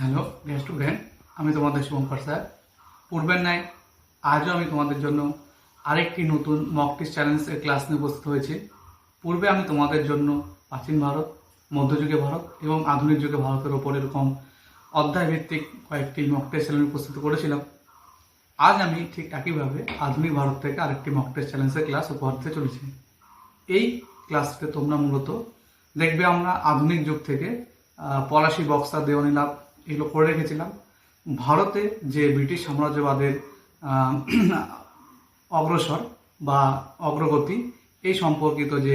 Hello dear student আমি তোমাদের Shubhankar sir. পূর্বের ন্যায়, আজও আমি তোমাদের জন্য আরেকটি নতুন মক টেস্ট চ্যালেঞ্জের ক্লাস নিয়ে উপস্থিত হয়েছি। পূর্বে আমি তোমাদের জন্য প্রাচীন ভারত মধ্যযুগে ভারত এবং আধুনিক যুগে ভারতের ওপর এরকম অধ্যায়ভিত্তিক কয়েকটি মক টেস্ট চ্যালেঞ্জ উপস্থিত করেছিলাম। আজ আমি ঠিক একইভাবে আধুনিক ভারত থেকে আরেকটি মক টেস্ট চ্যালেঞ্জের ক্লাস উপহার দিতে চলেছি। এই ক্লাসটিতে তোমরা মূলত দেখবে আমরা আধুনিক যুগ থেকে পলাশি বক্সা, দেওয়ানি লাভ এগুলো করে রেখেছিলাম। ভারতে যে ব্রিটিশ সাম্রাজ্যবাদের অগ্রসর বা অগ্রগতি, এই সম্পর্কিত যে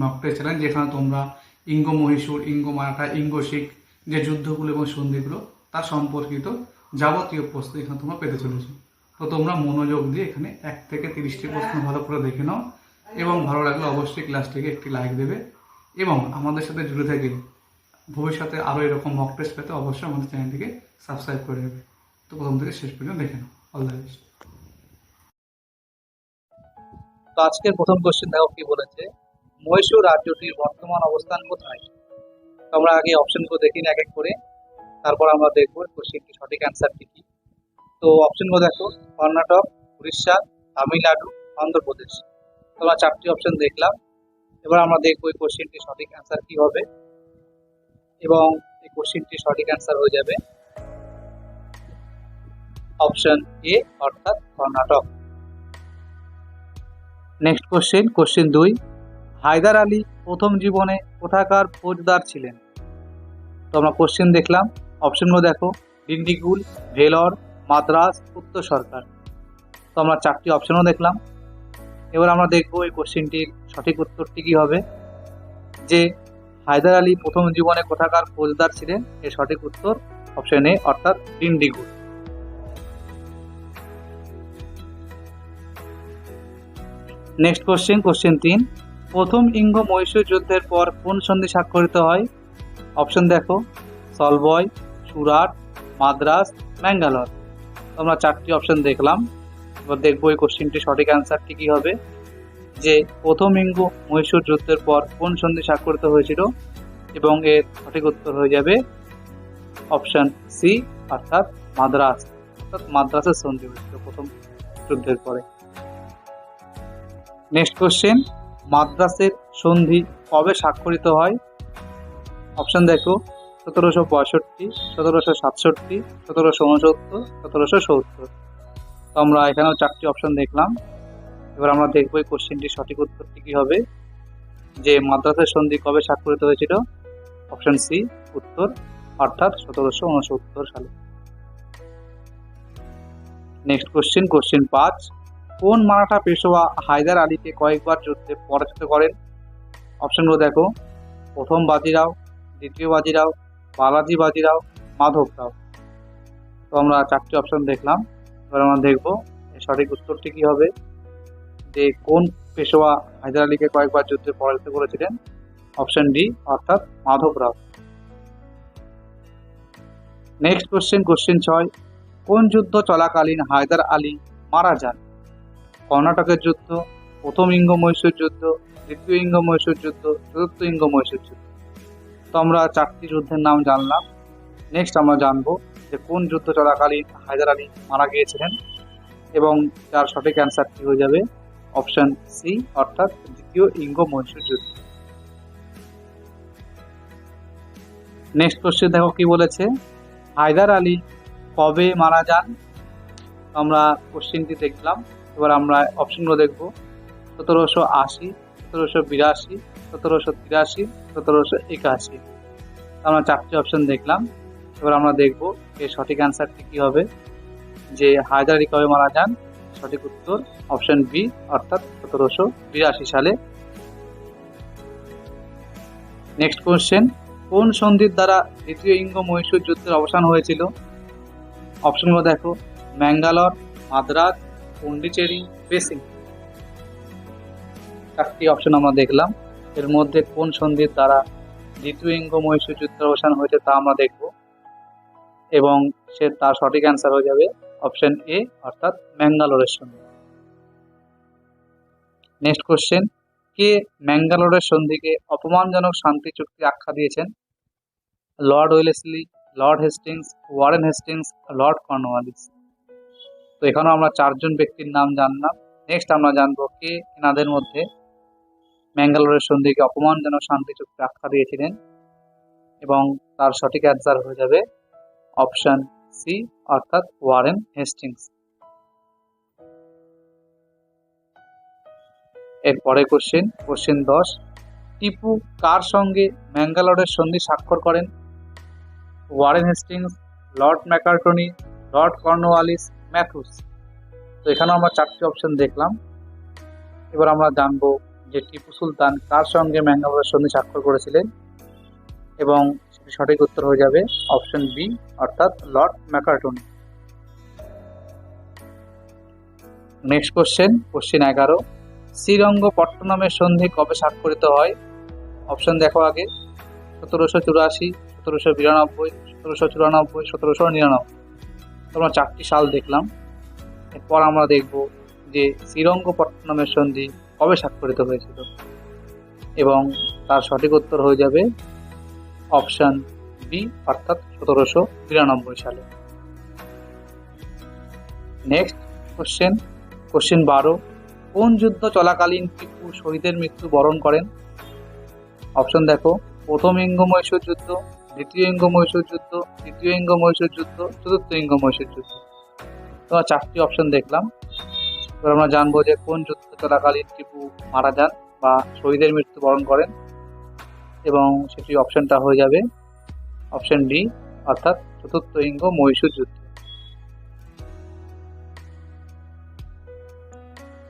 মকটে চ্যালেঞ্জ যেখানে তোমরা ইঙ্গ মহীশূর, ইঙ্গ মারাঠা, ইঙ্গ শিখ, যে যুদ্ধগুলো এবং সন্ধিগুলো, তার সম্পর্কিত যাবতীয় প্রশ্ন এখানে তোমরা পেতে চলেছো। তো তোমরা মনোযোগ দিয়ে এখানে এক থেকে তিরিশটি প্রশ্ন ভালো করে দেখে নাও এবং ভালো লাগলে অবশ্যই ক্লাসটিকে একটি লাইক দেবে। এবং আমাদের সাথে জুড়ে থেকে ভবিষ্যতে আরও এরকম মক টেস্ট পেতে অবশ্যই আমাদের চ্যানেলটিকে সাবস্ক্রাইব করে দেবে তো প্রথম থেকে শেষ পর্যন্ত দেখে নাও। অল দ্য বেস্ট তো আজকের প্রথম কোশ্চেন দেখো কি বলেছে, মহীশূর রাজ্যটির বর্তমান অবস্থান কোথায়? আমরা আগে অপশনগুলো দেখি এক এক করে। তারপর আমরা দেখব কোশ্চেনটি সঠিক অ্যান্সারটি কি তো অপশনগুলো দেখো, কর্ণাটক, উড়িষ্যা, তামিলনাড়ু, অন্ধ্রপ্রদেশ। তোমরা চারটি অপশন দেখলাম। এবার আমরা দেখব এই কোশ্চেনটি সঠিক অ্যান্সার কি হবে। এবং এই কোশ্চেনটি সঠিক অ্যান্সার হয়ে যাবে। অপশন এ অর্থাৎ কর্ণাটক। নেক্সট কোশ্চেন কোশ্চেন দুই। হায়দার আলী প্রথম জীবনে কোথাকার ফৌজদার ছিলেন? তো আমরা কোশ্চেন দেখলাম। অপশনগুলো দেখো। ডিন্ডিগুল, ভেলর মাদ্রাস উত্তর সরকার। তো আমরা চারটি অপশনও দেখলাম। এবার আমরা দেখব এই কোশ্চেনটির সঠিক উত্তরটি কী হবে? যে হায়দার আলী প্রথম জীবনে কোথাকার ফৌজদার ছিলেন? এর সঠিক উত্তর অপশন এ অর্থাৎ ডিন্ডিগুল নেক্সট কোশ্চেন কোশ্চেন তিন। প্রথম ইঙ্গ মহীশূর যুদ্ধের পর কোন সন্ধি স্বাক্ষরিত হয়? অপশন দেখো সলবয় সুরাট, মাদ্রাস, ম্যাঙ্গালোর। আমরা চারটি অপশন দেখলাম। এবার দেখব এই কোশ্চেনটি সঠিক অ্যান্সারটি কি হবে। যে প্রথম ইঙ্গ মহীশূর যুদ্ধের পর কোন সন্ধি স্বাক্ষরিত হয়েছিল? এবং এর সঠিক উত্তর হয়ে যাবে অপশন সি, অর্থাৎ মাদ্রাস, অর্থাৎ মাদ্রাসের সন্ধি হয়েছিল প্রথম যুদ্ধের পরে। নেক্সট কোশ্চেন মাদ্রাসের সন্ধি কবে স্বাক্ষরিত হয়? অপশন দেখো, সতেরোশো পঁয়ষট্টি, সতেরোশো সাতষট্টি, সতেরোশো উনসত্তর, সতেরোশো সত্তর। তো আমরা এখানেও চারটি অপশন দেখলাম। এবার আমরা দেখব এই কোশ্চেনটির সঠিক উত্তরটি কী হবে। যে মাদ্রাসের সন্ধি কবে স্বাক্ষরিত হয়েছিল? অপশন সি, উত্তর, অর্থাৎ সতেরোশো উনসত্তর সালে। নেক্সট কোশ্চেন কোশ্চেন পাঁচ। কোন মারাঠা পেশোয়া হায়দার আলীকে কয়েকবার যুদ্ধে পরাজিত করেন? অপশনগুলো দেখো। প্রথম বাজিরাও, দ্বিতীয় বাজিরাও, বালাজি বাজিরাও, মাধব রাও। তো আমরা চারটি অপশন দেখলাম। এবার আমরা দেখব সঠিক উত্তরটি কী হবে। যে কোন পেশোয়া হায়দার আলীকে কয়েকবার যুদ্ধে পরাজিত করেছিলেন? অপশন ডি, অর্থাৎ Madhav Rao. Next question question ছয়। কোন যুদ্ধ চলাকালীন হায়দার আলী মারা যান? কর্ণাটকের যুদ্ধ, প্রথম ইঙ্গ মহীশূর যুদ্ধ, দ্বিতীয় ইঙ্গ মহীশূর যুদ্ধ, চতুর্থ ইঙ্গ মহীশূর যুদ্ধ। তো আমরা চারটি যুদ্ধের নাম জানলাম। নেক্সট আমরা জানব যে কোন যুদ্ধ চলাকালীন হায়দার আলী মারা গিয়েছিলেন এবং তার সঠিক অ্যান্সারটি হয়ে যাবে? অপশন সি অর্থাৎ দ্বিতীয় ইঙ্গ মহীশূর যুদ্ধ। নেক্সট কোশ্চেন দেখো কি বলেছে? হায়দার আলী কবে মারা যান? আমরা কোশ্চেনটি দেখলাম। এবার আমরা অপশনগুলো দেখব। সতেরোশো আশি, সতেরোশো বিরাশি, সতেরোশো তিরাশি, সতেরোশো একাশি। আমরা চারটি অপশন দেখলাম। এবার আমরা দেখব এর সঠিক অ্যান্সারটি কী হবে? যে হায়দার আলী কবে মারা যান? সঠিক উত্তর অপশন বি, অর্থাৎ সতেরোশো বিরাশি সালে। নেক্সট কোশ্চেন কোন সন্ধির দ্বারা দ্বিতীয় ইঙ্গ মহীশূর যুদ্ধের অবসান হয়েছিল? অপশনগুলো দেখো, ম্যাঙ্গালোর মাদ্রাস পন্ডিচেরি, বেসিং। চারটি অপশন আমরা দেখলাম। এর মধ্যে কোন সন্ধির দ্বারা দ্বিতীয় ইঙ্গ মহীশূর যুদ্ধের অবসান হয়েছে তা আমরা দেখব। এবং সে তার সঠিক অ্যান্সার হয়ে যাবে অপশন এ অর্থাৎ ম্যাঙ্গালোরের সন্ধি। নেক্সট কোশ্চেন কে ম্যাঙ্গালোরের সন্ধিকে অপমানজনক শান্তি চুক্তি আখ্যা দিয়েছেন? Lord Wellesley Lord Hastings Warren Hastings Lord Cornwallis তো এখানেও আমরা চারজন ব্যক্তির নাম জানলাম। নেক্সট আমরা জানব কে এনাদের মধ্যে ম্যাঙ্গালোরের সন্ধিকে অপমানজনক শান্তি চুক্তি আখ্যা দিয়েছিলেন। এবং তার সঠিক অ্যান্সার হয়ে যাবে অপশন সি অর্থাৎ ওয়ারেন হেস্টিংস। এরপরে কোশ্চেন কোশ্চেন দশ, টিপু কার সঙ্গে ম্যাঙ্গালোরের সন্ধি স্বাক্ষর করেন? Warren Hastings, Lord Macartney Lord Cornwallis, Mathews. তো এখানেও আমরা চারটি অপশন দেখলাম। এবার আমরা জানব যে টিপু সুলতান কার সঙ্গে ম্যাঙ্গালোরের সন্ধি স্বাক্ষর করেছিলেন? এবং সঠিক উত্তর হয়ে যাবে অপশন বি, অর্থাৎ Lord Macartney. Next question question এগারো। শ্রীরঙ্গপট্টনমের সন্ধি কবে স্বাক্ষরিত হয়? অপশন দেখো আগে। সতেরোশো চুরাশি, সতেরোশো বিরানব্বই, সতেরোশো চুরানব্বই, সতেরোশো নিরানব্বই। তোমরা চারটি সাল দেখলাম। এরপর আমরা দেখব যে শ্রীরঙ্গপট্টনমের সন্ধি কবে স্বাক্ষরিত হয়েছিল। এবং তার সঠিক উত্তর হয়ে যাবে অপশন বি, অর্থাৎ সতেরোশো বিরানব্বই সালে। নেক্সট কোশ্চেন কোশ্চেন বারো, কোন যুদ্ধ চলাকালীন টিপু শহীদের মৃত্যু বরণ করেন? অপশন দেখো, প্রথম ইঙ্গ মহীশূর যুদ্ধ, দ্বিতীয় ইঙ্গ মহীশূর যুদ্ধ, তৃতীয় ইঙ্গ মহীশূর যুদ্ধ, চতুর্থ ইঙ্গ মহীশূর যুদ্ধ। তোমার চারটি অপশন দেখলাম। এবার আমরা জানব যে কোন যুদ্ধ চলাকালীন টিপু মারা যান বা শহীদের মৃত্যু বরণ করেন। এবং সেটি অপশনটা হয়ে যাবে অপশন ডি, অর্থাৎ চতুর্থ ইঙ্গ মহীশূর যুদ্ধ।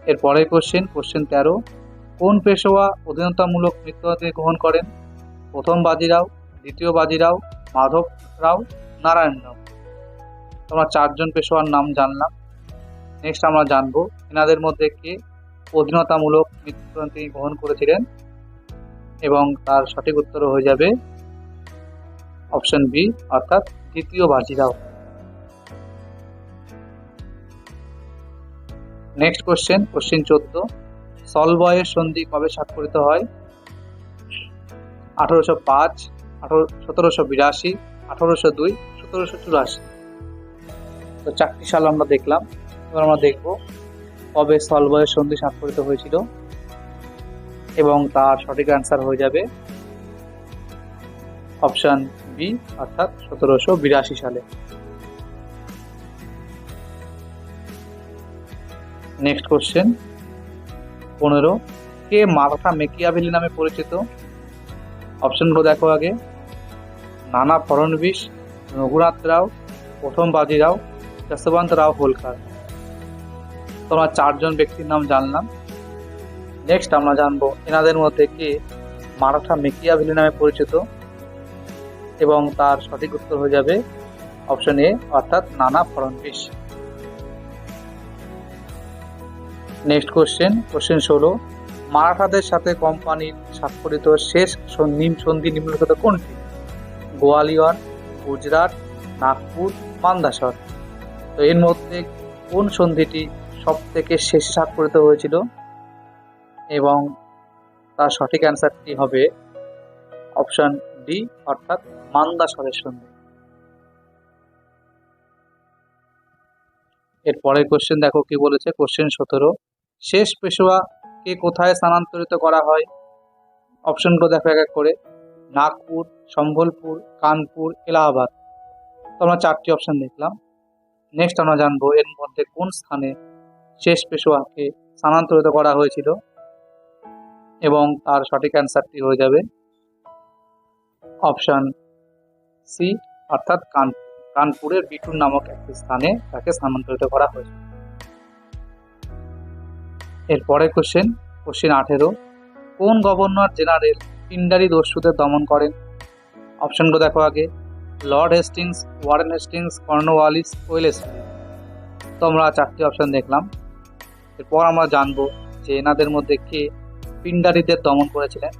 এর পরের কোশ্চেন কোশ্চেন তেরো, কোন পেশোয়া অধীনতামূলক মৃত্যুহাতে গ্রহণ করেন? প্রথম বাজিরাও, দ্বিতীয় বাজিরাও, মাধব রাও, নারায়ণ রাও? তোমরা চারজন পেশোয়ার নাম জানলাম। নেক্সট আমরা জানব, এনাদের মধ্যে কে অধীনতামূলক মৃত্যু গ্রহণ করেছিলেন? এবং তার সঠিক উত্তর হয়ে যাবে অপশন বি অর্থাৎ দ্বিতীয় বাজিরাও। নেক্সট কোশ্চেন কোশ্চেন চোদ্দ। সলবয়ের সন্ধি কবে স্বাক্ষরিত হয়? আঠারোশো পাঁচ, আঠারো, সতেরোশো বিরাশি, আঠারোশো দুই, সতেরোশো চুরাশি। তো চারটি সাল আমরা দেখলাম। এবার আমরা দেখব কবে সলবয়ের সন্ধি স্বাক্ষরিত হয়েছিল। এবং তার সঠিক অ্যান্সার হয়ে যাবে অপশন বি অর্থাৎ সতেরোশো বিরাশি সালে। নেক্সট কোশ্চেন পনেরো, কে মারাঠা মেকিয়াভেলি নামে পরিচিত? অপশনগুলো দেখো আগে। নানা ফড়নবিশ, রঘুনাথ রাও, প্রথম বাজিরাও, যশবন্ত রাও হোলকার। তোমরা চারজন ব্যক্তির নাম জানলাম। নেক্সট আমরা জানব এনাদের মধ্যে কে মারাঠা মেকিয়াভেলি নামে পরিচিত এবং তার সঠিক উত্তর হয়ে যাবে অপশন এ অর্থাৎ নানা ফড়নবিশ। নেক্সট কোশ্চেন কোশ্চেন ষোলো, মারাঠাদের সাথে কোম্পানির স্বাক্ষরিত শেষ নিম সন্ধি নিম্নলিখিত কোনটি? গোয়ালিয়র, গুজরাট, নাগপুর, মান্দাসর। তো এর মধ্যে কোন সন্ধিটি সব থেকে শেষে স্বাক্ষরিত হয়েছিল? এবং তার সঠিক অ্যান্সারটি হবে অপশন ডি অর্থাৎ মান্দাসরের সন্ধি এর পরের কোশ্চেন দেখো কি বলেছে? কোশ্চেন সতেরো, শেষ পেশোয়া কে কোথায় স্থানান্তরিত করা হয়? অপশনগুলো দেখো এক এক করে। নাগপুর, সম্বলপুর, কানপুর, এলাহাবাদ। তো আমরা চারটি অপশন দেখলাম। নেক্সট আমরা জানব এর মধ্যে কোন স্থানে শেষ পেশোয়াকে স্থানান্তরিত করা হয়েছিল? এবং তার সঠিক অ্যান্সারটি হয়ে যাবে অপশান সি অর্থাৎ কানপুর কানপুরের বিটুর নামক একটি স্থানে তাকে স্থানান্তরিত করা হয়েছে। এরপরে কোশ্চেন কোশ্চেন আঠেরো, কোন গভর্নর জেনারেল পিন্ডারি দস্যুদের দমন করেন? অপশনগুলো দেখো আগে, Lord Hastings, Warren Hastings Cornwallis Wellesley তো আমরা চারটি অপশন দেখলাম। এরপর আমরা জানব যে এনাদের মধ্যে কে পিন্ডারিদের দমন করেছিলেন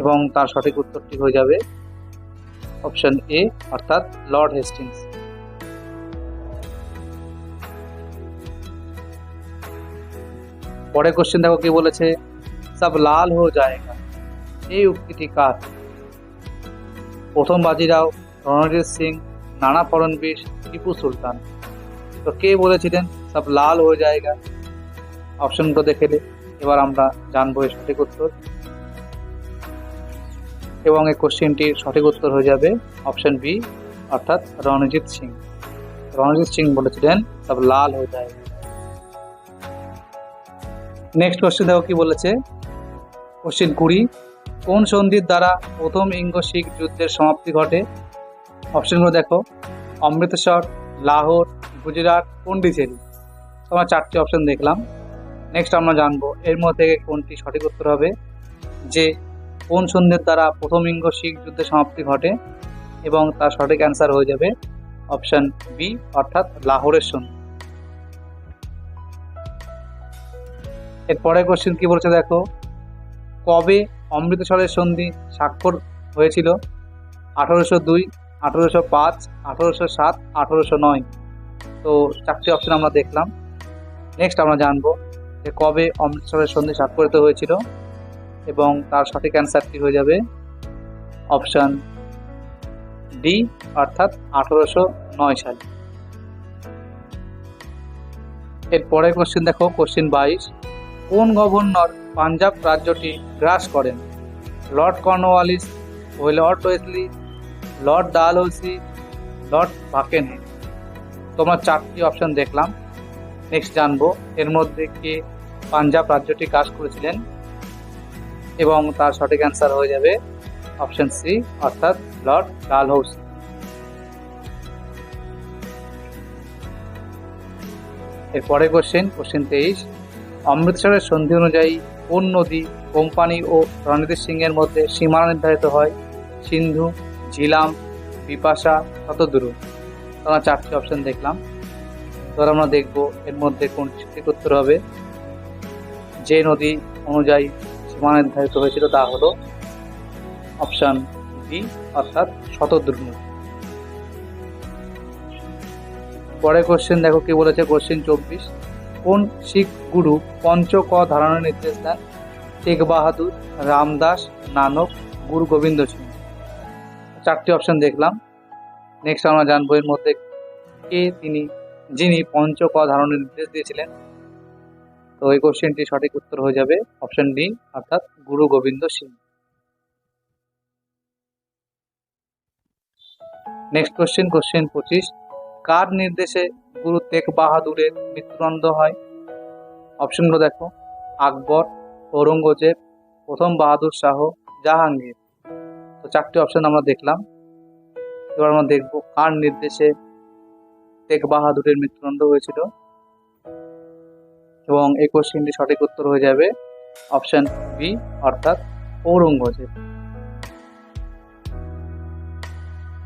এবং তার সঠিক উত্তরটি হয়ে যাবে অপশন এ, অর্থাৎ লর্ড হেস্টিংস। পরে কোশ্চেন দেখো কি বলেছে, সব লাল হয়ে যায়গা এই উক্তিটি কার? প্রথম বাজিরাও, রণজিৎ সিং, নানা ফড়নবিশ, টিপু সুলতান। তো কে বলেছিলেন, সব লাল হয়ে যায়গা অপশনগুলো দেখে। এবার আমরা জানব এর সঠিক উত্তর। এবং এই কোশ্চেনটির সঠিক উত্তর হয়ে যাবে অপশন বি, অর্থাৎ রণজিৎ সিং। রণজিৎ সিং বলেছিলেন, সব লাল হয়ে যায়। নেক্সট কোশ্চেন দেখো কি বলেছে? কোশ্চেন কুড়ি, কোন সন্ধির দ্বারা প্রথম ইঙ্গ শিখ যুদ্ধের সমাপ্তি ঘটে? অপশনগুলো দেখো, অমৃতসর, লাহোর, গুজরাট পন্ডিচেরি তোমার চারটি অপশন দেখলাম। নেক্সট আমরা জানব, এর মধ্যে কোনটি সঠিক উত্তর হবে? যে, কোন সন্ধির দ্বারা প্রথম ইঙ্গ শিখ যুদ্ধের সমাপ্তি ঘটে এবং তার সঠিক অ্যান্সার হয়ে যাবে অপশন বি অর্থাৎ লাহোরের সন্ধি এরপরে কোশ্চেন কি বলছে দেখো? কবে অমৃতসরের সন্ধি স্বাক্ষর হয়েছিল? আঠারোশো দুই, আঠারোশো পাঁচ, আঠারোশো সাত, আঠারোশো নয়। তো চারটি অপশন আমরা দেখলাম। নেক্সট আমরা জানব যে কবে অমৃতসরের সন্ধি স্বাক্ষরিত হয়েছিল এবং তার সঠিক অ্যান্সারটি হয়ে যাবে? অপশান ডি, অর্থাৎ আঠারোশো নয় সালে। এরপরে কোশ্চেন দেখো কোশ্চেন বাইশ। কোন গভর্নর পাঞ্জাব রাজ্যটি গ্রাস করেন? Lord Cornwallis Lord Wellesley, Lord Dalhousie Lord বাকেনহে তোমরা চারটি অপশন দেখলাম। নেক্সট জানব, এর মধ্যে কে পাঞ্জাব রাজ্যটি কাজ করেছিলেন এবং তার সঠিক অ্যান্সার হয়ে যাবে অপশন সি অর্থাৎ লর্ড ডালহৌসি এরপরে কোশ্চেন কোশ্চেন তেইশ, অমৃতসরের সন্ধি অনুযায়ী কোন নদী, কোম্পানি ও রণজিৎ সিংয়ের মধ্যে সীমানা নির্ধারিত হয়? সিন্ধু, ঝিলাম বিপাশা শতদ্রু। আমরা চারটি অপশন দেখলাম। এবার আমরা দেখব এর মধ্যে কোনটি সঠিক উত্তর হবে। যে নদী অনুযায়ী সীমানা নির্ধারিত হয়েছিল তা হলো অপশান বি, অর্থাৎ শতদ্রু নদী পরে কোশ্চেন দেখো কি বলেছে কোশ্চেন চব্বিশ। কোন শিখ গুরু পঞ্চ ক ধারণার নির্দেশ দেন? টেক বাহাদুর, রামদাস, নানক, গুরু গোবিন্দ সিং। চারটি অপশন দেখলাম। নেক্সট আমরা জানব এর মধ্যে কে তিনি যিনি পঞ্চ ক ধারণের নির্দেশ দিয়েছিলেন। তো এই কোশ্চেনটি সঠিক উত্তর হয়ে যাবে অপশন ডি অর্থাৎ Guru Gobind Singh. Next question question পঁচিশ। কার নির্দেশে গুরু তেগ বাহাদুরের মৃত্যুদণ্ড হয়? অপশনগুলো দেখো। আকবর, ঔরঙ্গজেব, প্রথম বাহাদুর শাহ, জাহাঙ্গীর। তো চারটি অপশন আমরা দেখলাম। এবার আমরা দেখব কার নির্দেশে তেগ বাহাদুরের মৃত্যুদণ্ড হয়েছিল। এবং এই কোশ্চেনটি সঠিক উত্তর হয়ে যাবে অপশন বি, অর্থাৎ ঔরঙ্গজেব।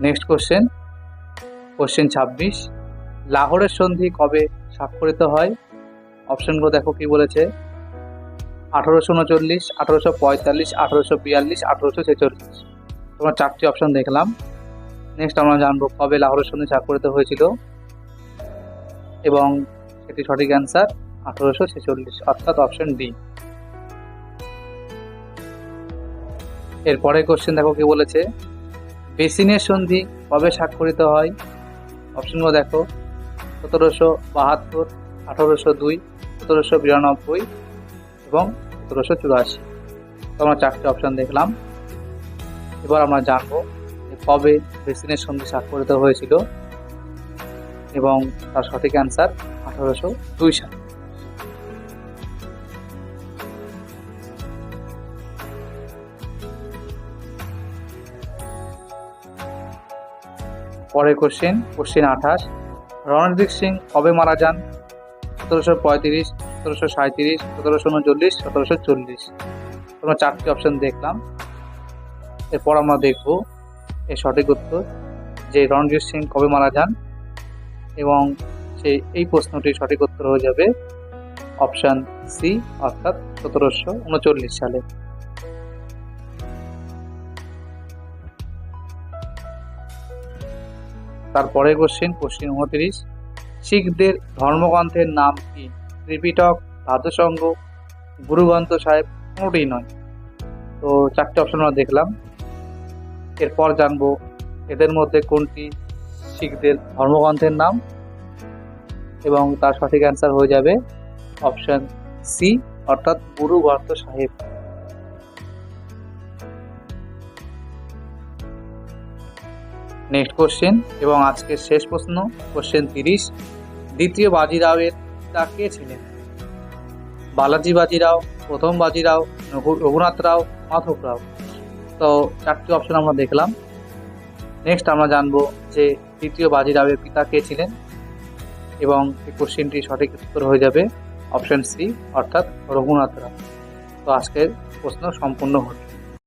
Next question. কোশ্চেন ছাব্বিশ, লাহোরের সন্ধি কবে স্বাক্ষরিত হয়? অপশনগুলো দেখো কি বলেছে। আঠারোশো উনচল্লিশ, আঠারোশো পঁয়তাল্লিশ, আঠারোশো বিয়াল্লিশ, আঠারোশো ছেচল্লিশ। তোমার চারটি অপশন দেখলাম। নেক্সট আমরা জানব কবে লাহোরের সন্ধি স্বাক্ষরিত হয়েছিল। এবং সেটি সঠিক অ্যান্সার আঠারোশো ছেচল্লিশ, অর্থাৎ অপশন ডি এরপরে কোশ্চেন দেখো কি বলেছে? বেসিনের সন্ধি কবে স্বাক্ষরিত হয়? অপশনগুলো দেখো। সতেরোশো বাহাত্তর, আঠারোশো দুই, সতেরোশো বিরানব্বই এবং সতেরোশো চুরাশি। তো আমরা চারটে অপশন দেখলাম। এবার আমরা জানব কবে বেসিনের সন্ধি স্বাক্ষরিত হয়েছিল। এবং তার সঠিক অ্যান্সার আঠারোশো দুই সালে। পরের কোশ্চেন কোশ্চেন আঠাশ। রণজিৎ সিং কবে মারা যান? সতেরোশো পঁয়ত্রিশ, সতেরোশো সাঁত্রিশ সতেরোশো উনচল্লিশ, সতেরোশো চল্লিশ। আমরা চারটি অপশন দেখলাম। এরপর আমরা দেখব এর সঠিক উত্তর যে রণজিৎ সিং কবে মারা যান। এবং সেই এই প্রশ্নটির সঠিক উত্তর হয়ে যাবে অপশান সি অর্থাৎ সতেরোশো উনচল্লিশ সালে। তারপরে কোশ্চেন কোশ্চেন উনত্রিশ। শিখদের ধর্মগ্রন্থের নাম কি? ত্রিপিটক সাধুসঙ্গ গুরুগ্রন্থ সাহেব কোনোটিই নয়। তো চারটে অপশন আমরা দেখলাম। এরপর জানব এদের মধ্যে কোনটি শিখদের ধর্মগ্রন্থের নাম এবং তার সঠিক অ্যান্সার হয়ে যাবে অপশন সি অর্থাৎ গুরু গ্রন্থ সাহেব। নেক্সট কোশ্চেন এবং আজকের শেষ প্রশ্ন কোশ্চেন তিরিশ। দ্বিতীয় বাজিরাওয়ের পিতা কে ছিলেন? বালাজি বাজিরাও, প্রথম বাজিরাও, রঘু- রঘুনাথ রাও, মাধব রাও। তো চারটি অপশন আমরা দেখলাম। নেক্সট আমরা জানব যে দ্বিতীয় রাবের পিতা কে ছিলেন? এবং এই কোশ্চেনটি সঠিক উত্তর হয়ে যাবে অপশন সি, অর্থাৎ রঘুনাথ রাও তো আজকের প্রশ্ন সম্পূর্ণ হলো।